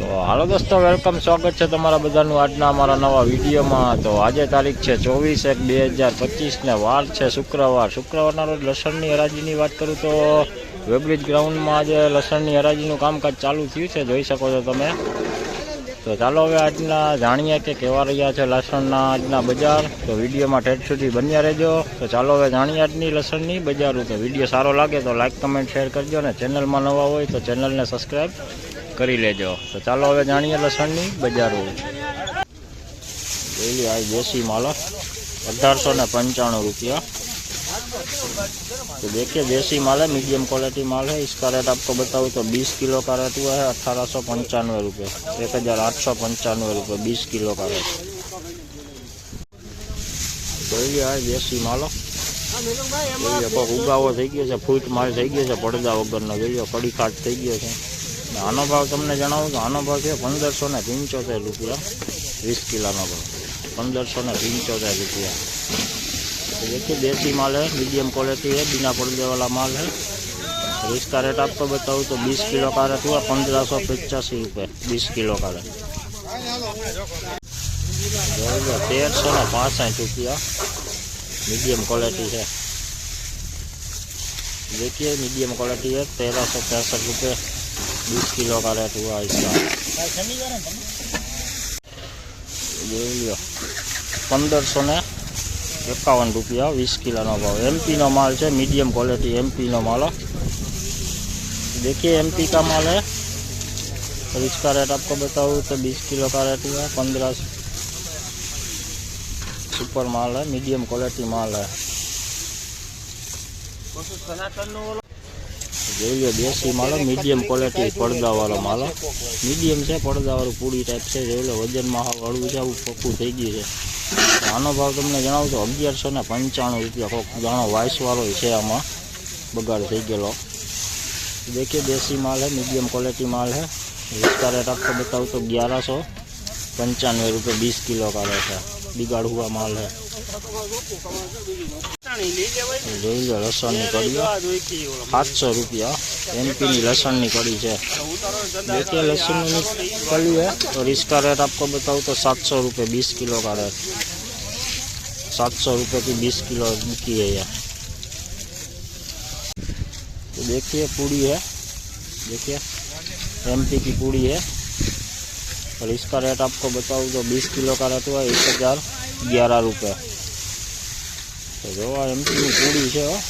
તો હાલો દોસ્તો વેલકમ સ્વાગત છે તમારા બધાનું આજના અમારા નવા વિડીયોમાં તો આજે તારીખ છે ચોવીસ એક બે હજાર પચીસને વાર છે શુક્રવાર શુક્રવારના રોજ લસણની હરાજીની વાત કરું તો વેબ્રિજ ગ્રાઉન્ડમાં આજે લસણની હરાજીનું કામકાજ ચાલુ થયું છે જોઈ શકો છો તમે તો ચાલો હવે આજના જાણીએ કે કેવા રહ્યા છે લસણના આજના બજાર તો વિડીયોમાં ઠેઠ સુધી બન્યા રહેજો તો ચાલો હવે જાણીએ આજની લસણની બજાર તો વિડીયો સારો લાગે તો લાઇક કમેન્ટ શેર કરજો અને ચેનલમાં નવા હોય તો ચેનલને સબસ્ક્રાઈબ કરી લેજો તો ચાલો હવે જાણીએ લસણની બજારમાં કેલી આય દેશી માલ 1895 તો દેખ્યો દેશી માલ છે મિડિયમ ક્વોલિટી માલ છે સ્કારેટ આપકો બતાઉ તો 20 કિલો કરતો આ 1895 રૂપિયા 1895 રૂપિયા 20 કિલો કરતો કેલી આય દેશી માલ હા મેલુભાઈ એમાં આપો ઉગાવો થઈ ગયો છે ફૂટ માલ થઈ ગયો છે પડજા વગરનો જોજો કડીકાટ થઈ ગયો છે आनो भाव તમને જણાવું તો આનો ભાવ છે પંદરસો ને પંચોતેર રૂપિયા વીસ કિલોનો ભાવ પંદરસો ને પંચોતેર રૂપિયા तो देखिए देसी माल है मीडियम क्वालिटी है बिना पर्दे वाला माल है और इसका रेट आपको बताऊँ तो 20 किलो का रेट हुआ पंद्रह सौ पचासी रुपये बीस किलो का रेट तेरह सौ ना पाँच पाँसठ रुपया मीडियम क्वालिटी है देखिए मीडियम क्वालिटी है तेरह सौ पैंसठ रुपये बीस किलो का रेट हुआ इसका सौ ने इक्यावन रुपया बीस किलो ना भाव एम पी ना माल है मीडियम क्वालिटी एम पी ना माल देखिए एम पी का माल है और इसका रेट आपको बताऊँ तो बीस किलो का रेट हुआ पंद्रह सुपर माल है मीडियम क्वालिटी माल है જોઈ લો દેશી માળો મીડિયમ ક્વોલિટી પડદાવાળો માળો મીડિયમ છે પડદાવાળું પૂરી ટાઈપ છે જોઈ લો વજનમાં હાવ હળવું છે આવું પક્કું થઈ ગયું છે આનો ભાવ તમને જણાવું તો અગિયારસો ને પંચાણું રૂપિયા કોક દાણો વાઇસવાળો છે આમાં બગાડ થઈ ગયેલો દેખીએ દેશી માલ હે મીડિયમ ક્વોલિટી માલ હે इसका रेट आपको તો तो ग्यारह सौ पंचानवे रुपये बीस किलो का रेट बिगाड़ हुआ माल है लसन લો सात सौ रुपया एम पी લસણની निकली है देखिए लहसुन निकली है और इसका रेट आपको बताऊँ तो सात सौ रुपये बीस किलो का रेट सात सौ रुपये की बीस किलो की है यह तो देखिए पूड़ी है देखिए एमपी की पूड़ी है और इसका रेट आपको बताऊँ तो बीस किलो का रहता है एक हज़ार ग्यारह रुपये તો જોવા એમટીની પૂરી છે અને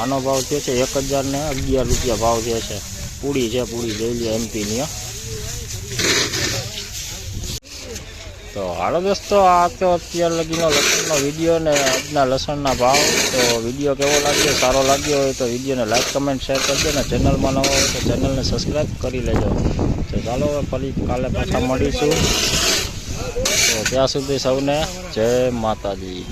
આનો ભાવ થયો છે એક હજારને અગિયાર રૂપિયા ભાવ થયો છે પૂરી છે પૂરી જોઈ લે એમપીની તો હાલો દોસ્તો આ તો અત્યારે લગીનો લસણનો વિડીયો ને આજના લસણના ભાવ તો વિડીયો કેવો લાગ્યો સારો લાગ્યો હોય તો વિડીયોને લાઇક કમેન્ટ શેર કરજો ને ચેનલમાં નવો હોય તો ચેનલને સબસ્ક્રાઈબ કરી લેજો તો ચાલો હવે ફરી કાલે પાછા મળીશું તો ત્યાં સુધી સૌને જય માતાજી